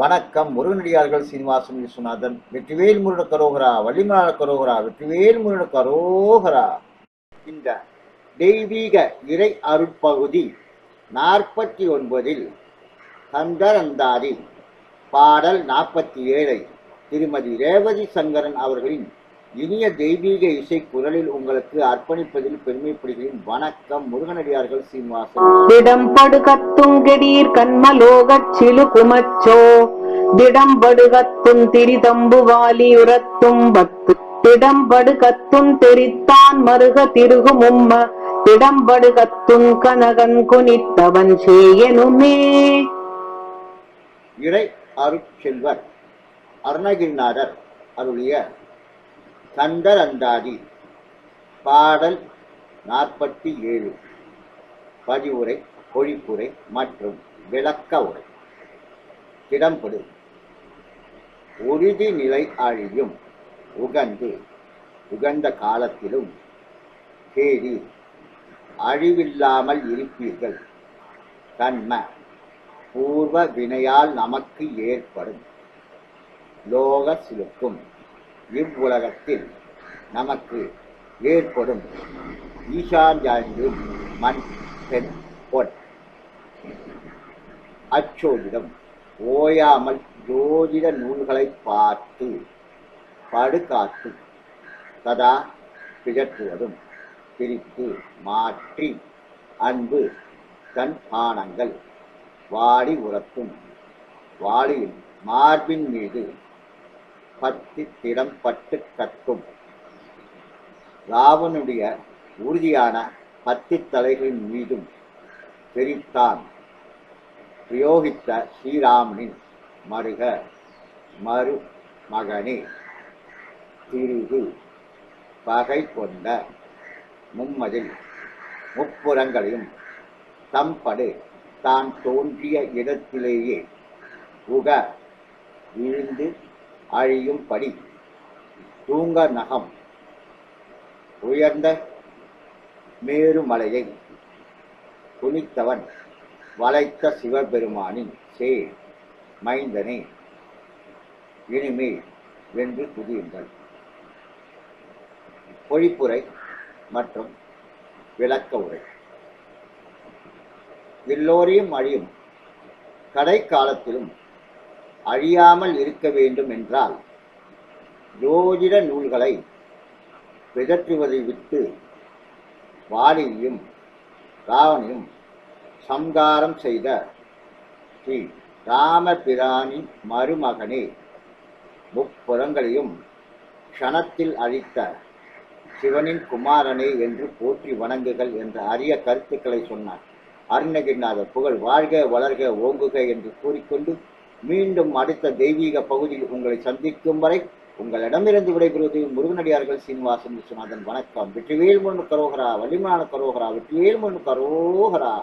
வணக்கம். முருகனடியார்கள் சீனிவாசன் விஸ்வநாதன் வெற்றிவேல் முருகன கரோகரா வள்ளிமலான கரோகரா வெற்றிவேல் முருகன கரோகரா. இந்த தெய்வீக இறை அருட்பகுதி நாற்பத்தி ஒன்பதில் கந்தரந்தாதி பாடல் நாற்பத்தி ஏழை திருமதி ரேவதி சங்கரன் அவர்களின் இனிய தெய்வீக இசை குரலில் உங்களுக்கு அர்ப்பணிப்பதில் பெருமைப்படுகிறேன். வணக்கம். முருகனடியார்கள் சீனிவாசன். இடம் படுகத்துங்கடீர் கண்மலோகச் சிலு குமச்சோ திடம்படுகத்தும் உரத்தும் பத்து திடம்படுகத்தும் தெரித்தான் மருக திருகும் உம்ம. திடம்படுகத்தும் கனகன் குனித்தவன் சேயனுமே. இறை அருட்செல்வர் அருணகிரிநாதர் அருளிய கந்தர் அந்தாதி பாடல் நாற்பத்தி ஏழு. பதிவுரை பொழிப்புரை மற்றும் விளக்க உரை. திடம்படு. உறுதி நிலை அழியும். உகந்து. உகந்த காலத்திலும் தேடி அழிவில்லாமல் இருப்பீர்கள். தன்ம. பூர்வ வினையால் நமக்கு ஏற்படும். லோக சிலுக்கும் இவ்வுலகத்தில் நமக்கு ஏற்படும். ஈசாஞ்சாய்ந்தும் மண் பெண் பொன். அச்சோதிடம் ஓயாமல் ஜோதிட நூல்களை பார்த்து படுகாத்து சதா பிழற்றுவதும் பிரித்து மாற்றி அன்பு கண்பானங்கள் வாடி உரத்தும் வாளியில் மார்பின் மீது பத்தி திடம்பட்டு கட்டும். ராவனுடைய உறுதியான பத்தி தலைகளின் மீதும் தெரித்தான் பிரயோகித்த ஸ்ரீராமனின் மருக மறு மகனே திரிகு பகை கொண்ட மும்மதில் முப்புறங்களையும் தம்படு தான் தோன்றிய இடத்திலேயே உக விழுந்து அழியும்படி தூங்க நகம் உயர்ந்த மேருமலையை குனித்தவன் வளைத்த சிவபெருமானின் சேர். மைந்தனே இனிமேல் வென்று துதியுங்கள் பொழிப்புரை மற்றும் விளக்க உரை. எல்லோரையும் அழியும் கடை காலத்திலும் அழியாமல் இருக்க வேண்டும் என்றால் ஜோதிட நூல்களை பிதற்றுவதை விட்டு வாலியையும் ராவணையும் சம்காரம் செய்த ஸ்ரீ ராமபிரானின் மருமகனே. முப்புறங்களையும் க்ஷணத்தில் அழித்த சிவனின் குமாரனே என்று போற்றி வணங்குகள் என்ற அரிய கருத்துக்களை சொன்னார். அருணகிரிநாதர் புகழ் வாழ்க வளர்க ஓங்குக என்று கூறிக்கொண்டு மீண்டும் அடுத்த தெய்வீக பகுதியில் உங்களை சந்திக்கும் வரை உங்களிடமிருந்து விடைபெறுவது முருகனடியார்கள் சீனிவாசன் விஸ்வநாதன். வணக்கம். வெற்றிவேல் முன்னு கரோகரா வலிமான கரோகரா வெற்றிவேல் முன்னு கரோகரா